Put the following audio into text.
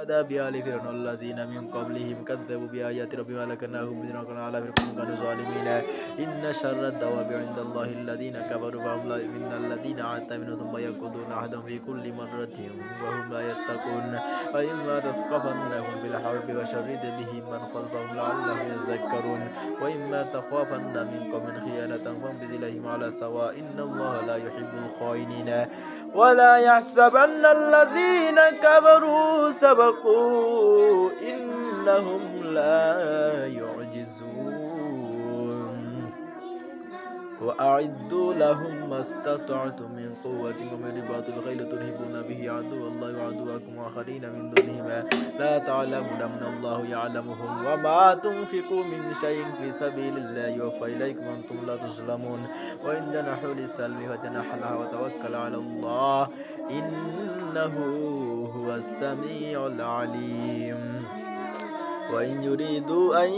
هذا بآل فرعون الذين من قبلهم كذبوا بآيات ربهم من كانوا على فرعون كانوا ظالمين. إن شر الدواب عند الله الذين كفروا فهم لا من الذين منهم ثم ينقضون عهدهم في كل مرة وهم لا يتقون. فإما تثقفنهم بالحرب فشرد بهم من خلفهم لعلهم يذكرون. وإما تخافن من قوم خيانة فانبذ إليهم على سواء إن الله لا يحب الخائنين. ولا يحسبن الذين كفروا سبقوا إنهم لا يعجزون وأعدوا لهم ما استطعتم من قوة ومن رباط الخيل ترهبون به عدو الله وعدوكم آخرين من دونهما. لا تعلمون من الله يعلمهم وما تنفقوا من شيء في سبيل الله. يوفى إليكم وأنتم لا تظلمون. وإن جنحوا للسلم فجنح لها وتوكل على الله. إنه هو السميع العليم. وإن يريدوا أن